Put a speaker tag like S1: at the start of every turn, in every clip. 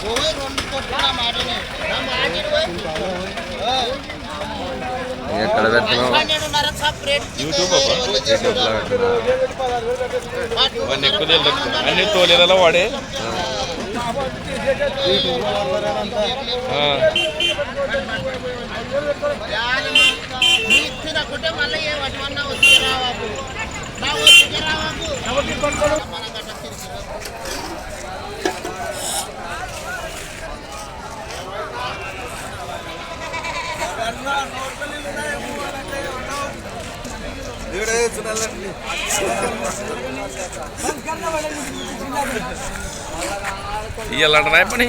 S1: పోయి రెండు మాటనే నా మాటని పోయి
S2: ఎక్కడ పెడుతున్నావు
S3: అన్ని తోలేదలా వాడే. ఆ,
S1: తినకుంటే మళ్ళీ ఏ వటమన్నా వచ్చి రావాకు? నా వచ్చి రావాకు? మన గట్ట తిరిగి
S3: ఇయ్యాలంటారా పని?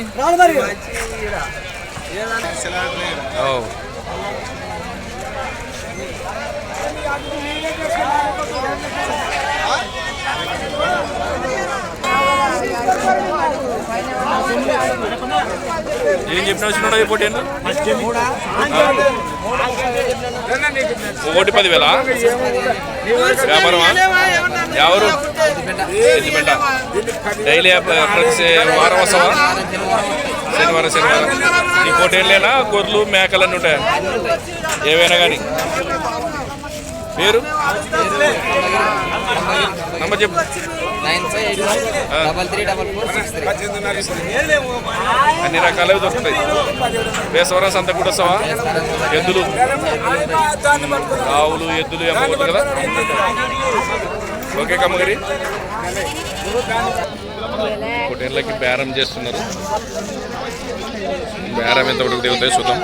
S3: ఓ. ఏం చెప్పిన వచ్చినాడు పోటీ ఒకటి పదివేల? వ్యాపారమా? ఎవరు? ఎద్దుపెంట డైలీ వారం వస్తావా? శనివారం శనివారం. ఈ పోటీలేనా గొర్రెలు మేకలు అన్నీ ఉంటాయి? ఏవైనా కానీ? పేరు? నంబర్ చెప్పు. అన్ని రకాలవి దొరుకుతాయి. వేసవరం సంత కూడా వస్తావా? ఎద్దులు. ఆవులు ఎద్దులు అమ్మకూడదు కదా? ఓకే కమ్మగిరి. పొటేళ్ళకి బేరం చేస్తున్నారు. బేరం ఎంత ఉడికి దిగుతాయి చూద్దాం?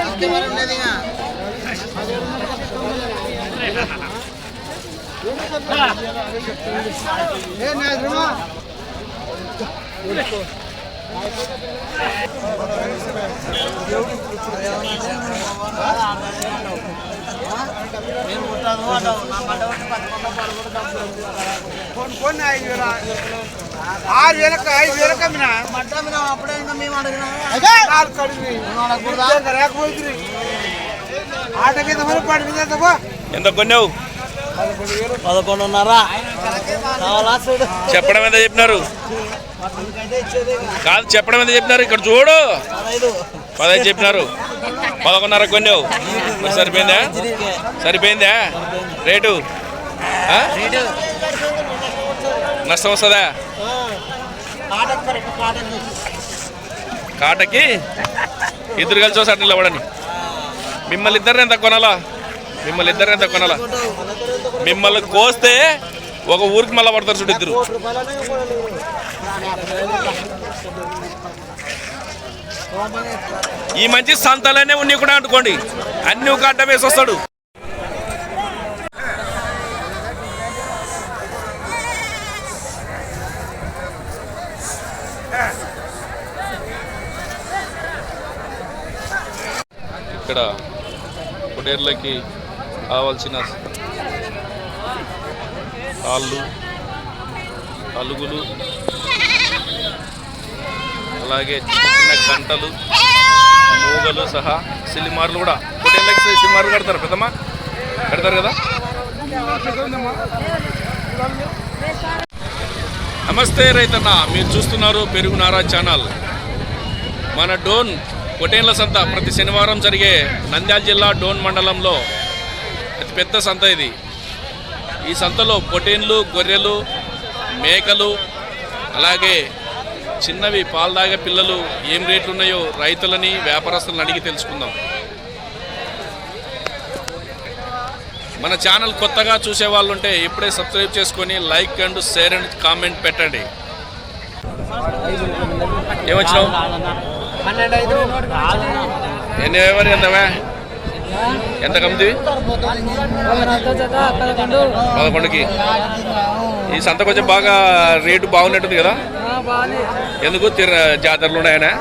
S4: ఆరు వేలకు ఐదు వేలకు అమ్మినా
S1: అప్పుడే ఇంకా మేము అడిగినా
S4: ఆట కింద పడి
S3: ఎంత కొన్నావు?
S1: పదకొండున్నర.
S3: చెప్పడం ఎంత చెప్పినారు? కాదు చెప్పడం ఎంత చెప్పినారు? ఇక్కడ చూడు.
S1: పదహైదు
S3: చెప్పినారు. పదకొండున్నర కొన్నావు. మరి సరిపోయిందా? సరిపోయిందా. రేటు? నష్టం వస్తుందా? కాటకి ఇద్దరు కలిసి వస్తారు నిలబడని మిమ్మల్ని ఇద్దరు ఎంత కొనాలా? మిమ్మల్ని ఇద్దరు ఎంత కొనాల? మిమ్మల్ని కోస్తే ఒక ఊరికి మళ్ళా పడతారు చూడు ఇద్దరు. ఈ మంచి సంతలోనే ఉన్ని కూడా అనుకోండి అన్ని ఒక అడ్డ వేసి వస్తాడు. ఇక్కడ పొటేర్లకి కావాల్సిన కాళ్ళు అలుగులు అలాగే చిన్న గంటలు మూగలు సహా సిలిమార్లు కూడా. పొటేర్లకి సిలిమార్లు కడతారు పెద్దమ్మా? కడతారు కదా? నమస్తే రైతన్న. మీరు చూస్తున్నారు పెరుగు నారా ఛానల్. మన డోన్ కొటేన్ల సంత ప్రతి శనివారం జరిగే నంద్యాల జిల్లా డోన్ మండలంలో అతిపెద్ద సంత ఇది. ఈ సంతలో పొటేన్లు గొర్రెలు మేకలు అలాగే చిన్నవి పాలు తాగే పిల్లలు ఏం రేట్లు ఉన్నాయో రైతులని వ్యాపారస్తులను అడిగి తెలుసుకుందాం. మన ఛానల్ కొత్తగా చూసే వాళ్ళు ఉంటే ఇప్పుడే సబ్స్క్రైబ్ చేసుకొని like and share and comment పెట్టండి. ఏమొచ్చినావు?
S5: ఐదు.
S3: ఎన్ని ఎవరు ఎంతవా? ఎంత
S5: పదకొండు
S3: పదకొండుకి. ఈ సంత కొంచెం బాగా రేటు బాగున్నట్టుంది కదా? ఎందుకు? తిర జాతరలు ఉన్నాయనా?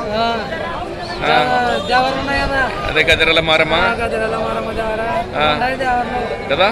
S3: అదే గదిరల మారమ్మ. కదా?